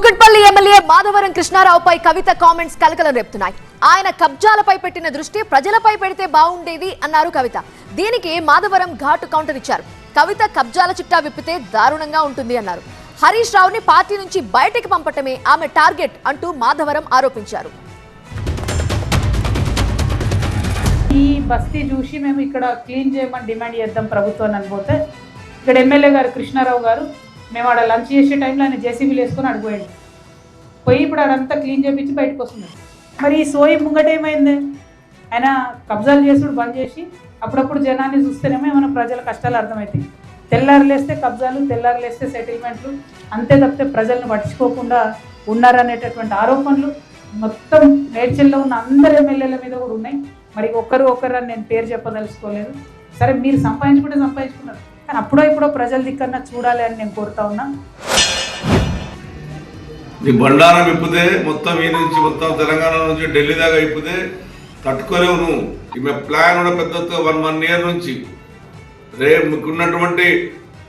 Kukatpally MLA Madhavaram కృష్ణారావుపై Kavitha comments కలకలం రేపుతున్నాయి. ఆయన కబ్జాలపై పెట్టిన దృష్టి ప్రజలపై పెడితే బాగుండేది అన్నారు కవిత. దీనికి మాధవరం ఘాటు కౌంటర్ ఇచ్చారు. కవిత కబ్జాల చిట్టా విప్పితే దారుణంగా ఉంటుంది అన్నారు. హరీష్ రావుని పార్టీ నుంచి బయటికి పంపటమే ఆమె టార్గెట్ అంటూ మాధవరం ఆరోపించారు. ఈ బస్తీ చూసి మేము ఇక్కడ క్లీన్ చేయమని డిమాండ్ చేద్దాం ప్రభుత్వాన్ని అనిపోతే ఇక్కడ ఎమ్మెల్యే గారు కృష్ణారావు గారు మేము ఆడ లంచ్ చేసే టైంలో ఆయన జేసీబీలు వేసుకొని అడిగిపోయాడు పోయి ఇప్పుడు ఆడంతా క్లీన్ చేపించి బయటకు వస్తున్నాడు. మరి ఈ సోయి ముంగట ఏమైంది? ఆయన కబ్జాలు చేసుడు బంద్ చేసి అప్పుడప్పుడు జనాన్ని చూస్తేనేమో ఏమైనా ప్రజల కష్టాలు అర్థమవుతాయి. తెల్లారు లేస్తే కబ్జాలు తెల్లారు లేస్తే సెటిల్మెంట్లు అంతే తప్పితే ప్రజలను పట్టించుకోకుండా ఉన్నారనేటటువంటి ఆరోపణలు మొత్తం మేడ్చల్లో ఉన్న అందరు ఎమ్మెల్యేల మీద కూడా ఉన్నాయి. మరి ఒక్కరు ఒక్కరు అని నేను పేరు చెప్పదలుచుకోలేదు. సరే మీరు సంపాదించుకుంటే సంపాదించుకున్నారు. కానీ అప్పుడో ఇప్పుడో ప్రజల దిక్కన చూడాలి అని నేను కోరుతా ఉన్నా. ఈ బండారం ఇప్పితే మొత్తం ఈ నుంచి మొత్తం తెలంగాణ నుంచి ఢిల్లీ దాకా ఇప్పితే తట్టుకోలేవు నువ్వు ఈమె ప్లాన్ కూడా పెద్ద వన్ వన్ ఇయర్ నుంచి. రేపు మీకున్నటువంటి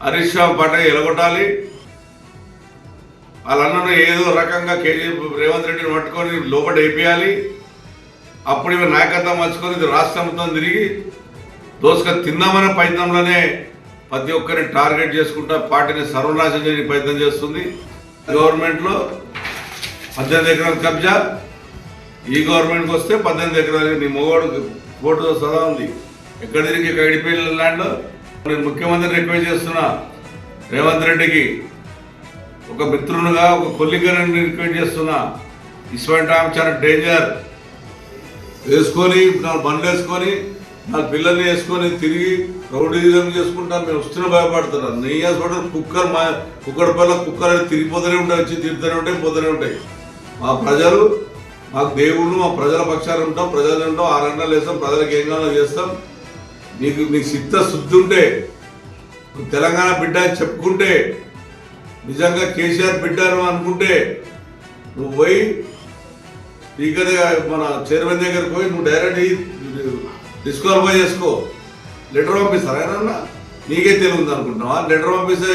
హరీష్ రావు పాట ఎలగొట్టాలి. వాళ్ళన్నను ఏదో రకంగా కేజీ రేవంత్ రెడ్డిని పట్టుకొని లోపల వేపియాలి. అప్పుడు ఇవి నాయకత్వం మర్చుకొని ఇది రాష్ట్రం మొత్తం తిరిగి దోసుక తిందామనే ప్రయత్నంలోనే ప్రతి ఒక్కరిని టార్గెట్ చేసుకుంటా పార్టీని సర్వనాశం చేయడానికి ప్రయత్నం చేస్తుంది. గవర్నమెంట్లో పద్దెనిమిది ఎకరాల కబ్జా. ఈ గవర్నమెంట్కి వస్తే పద్దెనిమిది ఎకరాలు మీ మొగోడు ఫోటో సదా ఉంది. ఎక్కడ తిరిగి గడిపోయిన ల్యాండ్ నేను ముఖ్యమంత్రిని రిక్వెస్ట్ చేస్తున్నా. రేవంత్ రెడ్డికి ఒక మిత్రునిగా ఒక కొల్లిగా నేను రిక్వెస్ట్ చేస్తున్నా. ఇటువంటి ఆమె చాలా డేంజర్. వేసుకొని బండ్లు వేసుకొని నాకు పిల్లల్ని వేసుకొని తిరిగి రౌడీజం చేసుకుంటాను మేము వస్తున్న భయపడుతున్నాను నెయ్యి వేసుకోవడం కుక్కర్ మా కుక్కర్ పిల్ల కుక్కర్ అని తిరిగిపోతూనే ఉంటాయి వచ్చి తిరుగుతూనే ఉంటాయి పోతూనే ఉంటాయి. మా ప్రజలు మాకు దేవుళ్ళు మా ప్రజల పక్షాలు ఉంటాం ప్రజలు ఉంటాం ఆ రంగాలు వేస్తాం ప్రజలకు ఏం కావాలో చేస్తాం. నీకు నీకు సిద్ధ శుద్ధి ఉంటే తెలంగాణ బిడ్డ అని చెప్పుకుంటే నిజంగా కేసీఆర్ బిడ్డ అనుకుంటే నువ్వు పోయి స్పీకర్ మన చైర్మన్ దగ్గరికి పోయి నువ్వు డైరెక్ట్ డిస్క్వాలిఫై చేసుకో. లెటర్ పంపిస్తారు ఏనన్నా నీకే తెలియదు అనుకుంటున్నావా లెటర్ పంపిస్తే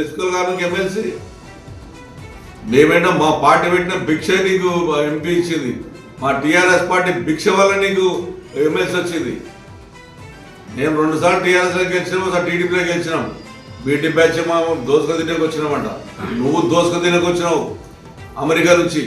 డిస్క్వాల్ కావడానికి ఎమ్మెల్సీ మేమైనా మా పార్టీ పెట్టిన భిక్ష నీకు ఎంపీ ఇచ్చింది. మా టీఆర్ఎస్ పార్టీ భిక్ష వల్ల నీకు ఎమ్మెల్సీ వచ్చింది. నేను రెండుసార్లు టీఆర్ఎస్లో గెలిచినాం ఒకసారి టీడీపీలో గెలిచినాం. బీటీ బ్యాచ్ మా దోసుక తినకు వచ్చినామంట నువ్వు దోసుక తినకు వచ్చినావు అమెరికా నుంచి.